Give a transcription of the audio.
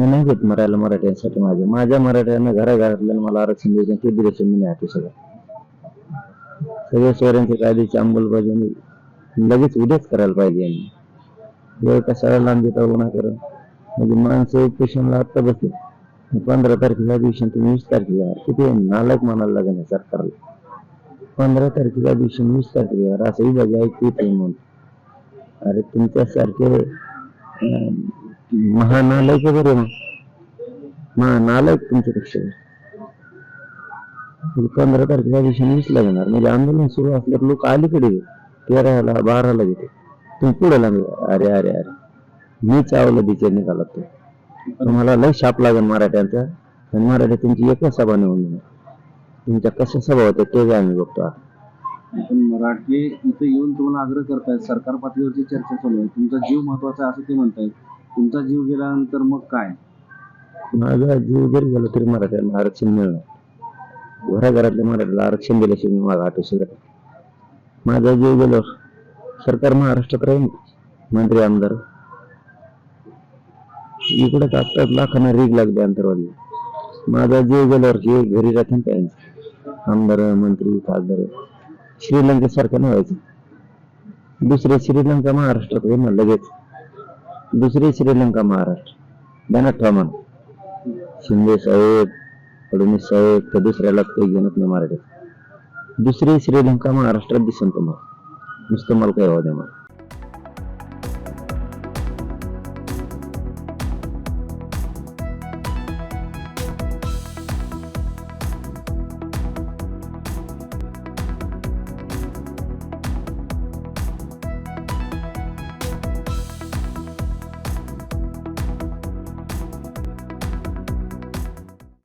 मी नाही घेत मरायला मराठ्यांसाठी माझ्या माझ्या मराठ्यांना घराघरातल्या मला आरक्षण द्यायचं ते दिल्याशिवाय मी नाही सगळं सगळ्या सोयऱ्यांच्या कायद्याची अंमलबजावणी लगेच उद्याच करायला पाहिजे यांनी. वेळ कशाला लांब देता उन्हा करा म्हणजे माणसं पेशंटला आत्ता बसले. पंधरा तारखेच्या दिवशी तुम्ही वीस तारखेला किती नालायक म्हणायला लागेल सरकारला. पंधरा तारखेच्या दिवशी वीस तारखेला असं विभाग ऐकते म्हणून. अरे तुमच्यासारखे महानालायक बरे. मग महानालायक तुमच्यापेक्षा पेक्षा पंधरा तारखेच्या दिवशी आणि वीसला घेणार म्हणजे आंदोलन सुरू असल्यावर लोक अलीकडे तेराला बाराला घेते तुम्ही पुढे लागले अरे अरे अरे. मी चावला बिचार निघाला तो. तुम्हाला लय शाप लागेल मराठ्यांचा. आणि मराठी तुमची एकच सभा निवडून येणार. तुमच्या कशा सभा होत्या ते बी आम्ही बघतो. आता. पण मराठी इथे येऊन तुम्हाला आग्रह करतायत सरकार पातळीवरची चर्चा चालू आहे. तुमचा जीव महत्त्वाचा आहे असं ते म्हणतायत. तुमचा जीव गेल्यानंतर मग काय? माझा जीव जरी गेला तरी मराठ्यांना आरक्षण मिळणार घराघरातल्या मराठ्याला आरक्षण दिल्याशिवाय मी माझा आटू माझा जीव गेल्यावर सरकार महाराष्ट्रात राहील मंत्री आमदार? इकडे आत्ताच लाखांना रीग लागली अंतरवाली. माझा जीव गेल्यावर हे घरी राहतील काय आमदार मंत्री खासदार? श्रीलंकेसारखं नाही व्हायचं. दुसरे श्रीलंका महाराष्ट्रात होईल ना लगेच. दुसरी श्रीलंका महाराष्ट्र. ध्यानात ठेवा शिंदे साहेब फडणवीस साहेब तर दुसऱ्याला काही घेणत नाही मराठीत. दुसरी श्रीलंका महाराष्ट्रात दिसन तुम्हाला नुसतं मला काय हवं द्या मला